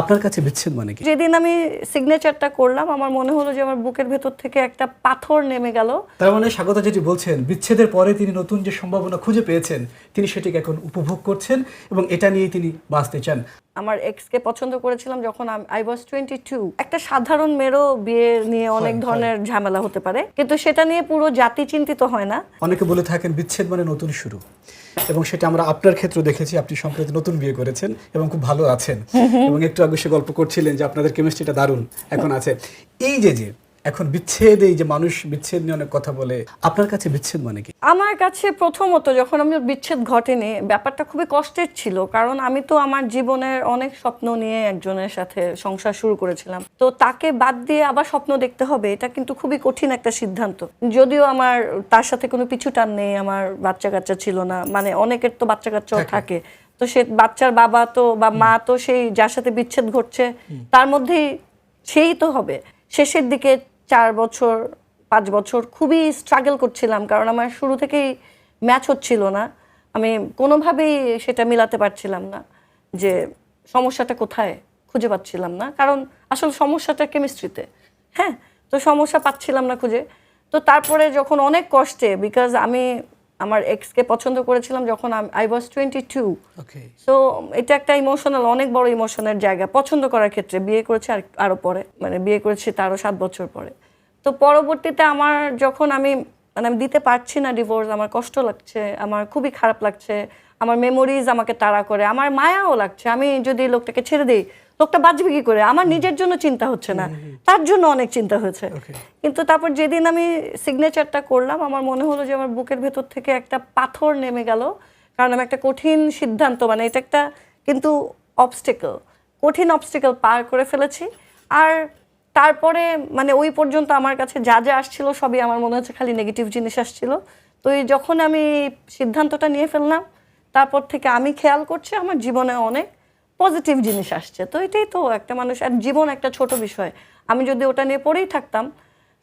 আপনার কাছে বিচ্ছেদ মানে কি? যেদিন আমি সিগনেচারটা করলাম আমার মনে হলো যে আমার বুকের ভেতর থেকে একটা পাথর নেমে গেল। তার মানে স্বাগত যেটি বলছেন বিচ্ছেদের পরে তিনি নতুন যে সম্ভাবনা খুঁজে পেয়েছেন তিনি সেটিকে এখন উপভোগ করছেন এবং এটা নিয়ে তিনি বাঁচতে চান। আমার এক্সকে পছন্দ করেছিলাম যখন আই ওয়াজ টোয়েন্টি টু একটা সাধারণ মেয়েরও বিয়ে নিয়ে অনেক ধরনের ঝামেলা হতে পারে। কিন্তু সেটা নিয়ে পুরো জাতি চিন্তিত হয় না। অনেকে বলে থাকেন বিচ্ছেদ মানে নতুন শুরু। এবং সেটা আমরা আপনার ক্ষেত্রে দেখেছি আপনি সম্প্রতি নতুন বিয়ে করেছেন এবং খুব ভালো আছেন। এবং একটু সে গল্প করছিলেন যে আপনাদের কেমিস্ট্রিটা দারুণ এখন আছে। এই যে যে এখন বিচ্ছেদ এই যে মানুষ বিচ্ছেদ নিয়ে অনেক কথা বলে আপনার কাছে বিচ্ছেদ মানে কি? আমার কাছে প্রথমত যখন আমি বিচ্ছেদ ঘটেনি ব্যাপারটা খুবই কষ্টের ছিল কারণ আমি তো আমার জীবনের অনেক স্বপ্ন নিয়ে একজনের সাথে সংসার শুরু করেছিলাম। তো তাকে বাদ দিয়ে আবার স্বপ্ন দেখতে হবে এটা কিন্তু খুবই কঠিন একটা সিদ্ধান্ত। যদিও আমার তার সাথে কোনো পিছু টান নেই আমার বাচ্চা কাচ্চা ছিল না মানে অনেকের তো বাচ্চা কাচ্চাও থাকে। তো সে বাচ্চার বাবা তো বা মা তো সেই যার সাথে বিচ্ছেদ ঘটছে তার মধ্যেই সেই তো হবে। শেষের দিকে চার বছর পাঁচ বছর খুবই স্ট্রাগল করছিলাম কারণ আমার শুরু থেকেই ম্যাচ হচ্ছিল না। আমি কোনোভাবেই সেটা মিলাতে পারছিলাম না যে সমস্যাটা কোথায় খুঁজে পাচ্ছিলাম না কারণ আসল সমস্যাটা কেমিস্ট্রিতে হ্যাঁ তো সমস্যা পাচ্ছিলাম না খুঁজে। তো তারপরে যখন অনেক কষ্টে বিকজ আমি আমার এক্সকে পছন্দ করেছিলাম যখন I was twenty two so এটা একটা ইমোশনাল অনেক বড় ইমোশনের জায়গা। পছন্দ করার ক্ষেত্রে বিয়ে করেছি আর আরও পরে মানে বিয়ে করেছি তারও সাত বছর পরে। তো পরবর্তীতে আমার যখন আমি মানে আমি দিতে পারছি না ডিভোর্স আমার কষ্ট লাগছে আমার খুবই খারাপ লাগছে আমার মেমোরিজ আমাকে তাড়া করে আমার মায়াও লাগছে। আমি যদি লোকটাকে ছেড়ে দিই লোকটা বাঁচবে কি করে? আমার নিজের জন্য চিন্তা হচ্ছে না। তার জন্য অনেক চিন্তা হয়েছে। কিন্তু তারপর যেদিন আমি সিগনেচারটা করলাম আমার মনে হলো যে আমার বুকের ভেতর থেকে একটা পাথর নেমে গেল। কারণ আমি একটা কঠিন সিদ্ধান্ত মানে এটা একটা কিন্তু অবস্টেকল কঠিন অবস্টেকল পার করে ফেলেছি। আর তারপরে মানে ওই পর্যন্ত আমার কাছে যা যা আসছিল সবই আমার মনে হচ্ছে খালি নেগেটিভ জিনিস আসছিল। তো এই যখন আমি সিদ্ধান্তটা নিয়ে ফেললাম তারপর থেকে আমি খেয়াল করছি আমার জীবনে অনেক পজিটিভ জিনিস আসছে। তো এটাই তো একটা মানুষ আর জীবন একটা ছোট বিষয়। আমি যদি ওটা নিয়ে পড়েই থাকতাম,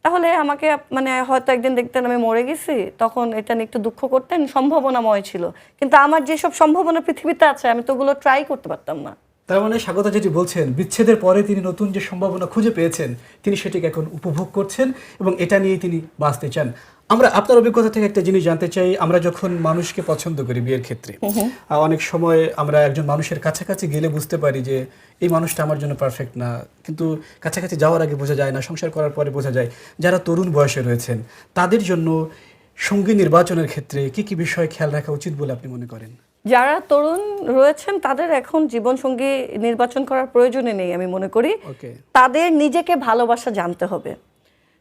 তাহলে আমাকে মানে হয়তো একদিন দেখতেন আমি মরে গেছি, তখন এটা নিয়ে একটু দুঃখ করতেন, সম্ভাবনাময় ছিল। কিন্তু আমার যেসব সম্ভাবনা পৃথিবীতে আছে, আমি তো ওগুলো ট্রাই করতে পারতাম না। তার মানে স্বাগত যেটি বলছেন বিচ্ছেদের পরে তিনি নতুন যে সম্ভাবনা খুঁজে পেয়েছেন তিনি সেটিকে এখন উপভোগ করছেন এবং এটা নিয়ে তিনি বাঁচতে চান। আমরা আপনার অভিজ্ঞতা থেকে একটা জিনিস জানতে চাই আমরা যখন মানুষকে পছন্দ করি বিয়ের ক্ষেত্রে অনেক সময় আমরা একজন মানুষের কাছাকাছি গেলে বুঝতে পারি যে এই মানুষটা আমার জন্য পারফেক্ট না কিন্তু কাছাকাছি যাওয়ার আগে বোঝা যায় না সংসার করার পরে বোঝা যায় যারা তরুণ বয়সে রয়েছেন তাদের জন্য সঙ্গী নির্বাচনের ক্ষেত্রে কি কি বিষয় খেয়াল রাখা উচিত বলে আপনি মনে করেন? যারা তরুণ রয়েছেন তাদের এখন জীবনসঙ্গী নির্বাচন করার প্রয়োজনে নেই আমি মনে করি। তাদের নিজেকে ভালোবাসা জানতে হবে।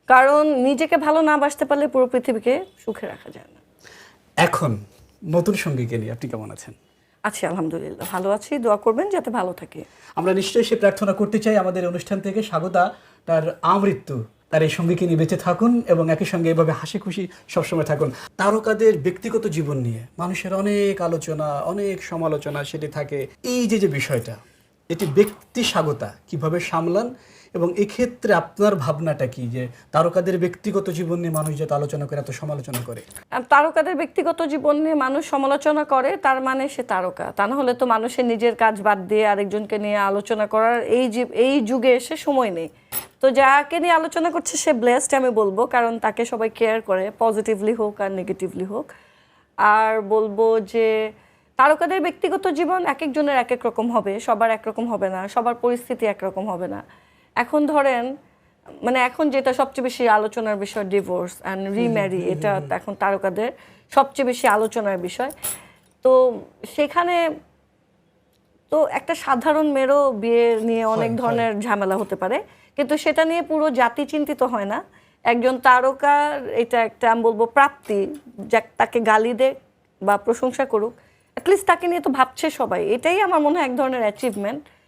কারণ নিজেকে ভালো না বাসতে পারলে পুরো পৃথিবীকে সুখে রাখা যায় না। এখন নতুন সঙ্গীকে নিয়ে আপনি কেমন আছেন? আছি আলহামদুলিল্লাহ ভালো আছি। দোয়া করবেন যাতে ভালো থাকে। আমরা নিশ্চয়ই সে প্রার্থনা করতে চাই আমাদের অনুষ্ঠান থেকে। স্বাগতা তার আমৃত্যু। তার এই সঙ্গীকে নিয়ে বেঁচে থাকুন এবং একই সঙ্গে এভাবে হাসি খুশি সবসময় থাকুন। তারকাদের ব্যক্তিগত জীবন নিয়ে মানুষের অনেক আলোচনা, অনেক সমালোচনা সেটি থাকে। এই যে যে বিষয়টা, এটি ব্যক্তি স্বাগতা কীভাবে সামলান এবং এক্ষেত্রে আপনার ভাবনাটা কি যে তারকাদের ব্যক্তিগত জীবন নিয়ে মানুষ যাতে আলোচনা করে, এত সমালোচনা করে? তারকাদের ব্যক্তিগত জীবন নিয়ে মানুষ সমালোচনা করে, তার মানে সে তারকা। তা না হলে তো মানুষের নিজের কাজ বাদ দিয়ে আরেকজনকে নিয়ে আলোচনা করার এই এই যুগে এসে সময় নেই। তো যাকে নিয়ে আলোচনা করছে সে ব্লেসড আমি বলব কারণ তাকে সবাই কেয়ার করে পজিটিভলি হোক আর নেগেটিভলি হোক। আর বলব যে তারকাদের ব্যক্তিগত জীবন এক একজনের এক এক রকম হবে সবার একরকম হবে না সবার পরিস্থিতি একরকম হবে না। এখন ধরেন মানে এখন যেটা সবচেয়ে বেশি আলোচনার বিষয় ডিভোর্স অ্যান্ড রিম্যারি এটা এখন তারকাদের সবচেয়ে বেশি আলোচনার বিষয়। তো সেখানে তো একটা সাধারণ মেয়েরও বিয়ে নিয়ে অনেক ধরনের ঝামেলা হতে পারে। কিন্তু সেটা নিয়ে পুরো জাতি চিন্তিত হয় না। একজন তারকার এটা একটা আমি বলব প্রাপ্তি যাক তাকে গালি দে বা প্রশংসা করুক অ্যাটলিস্ট তাকে নিয়ে তো ভাবছে সবাই। এটাই আমার মনে হয় এক ধরনের অ্যাচিভমেন্ট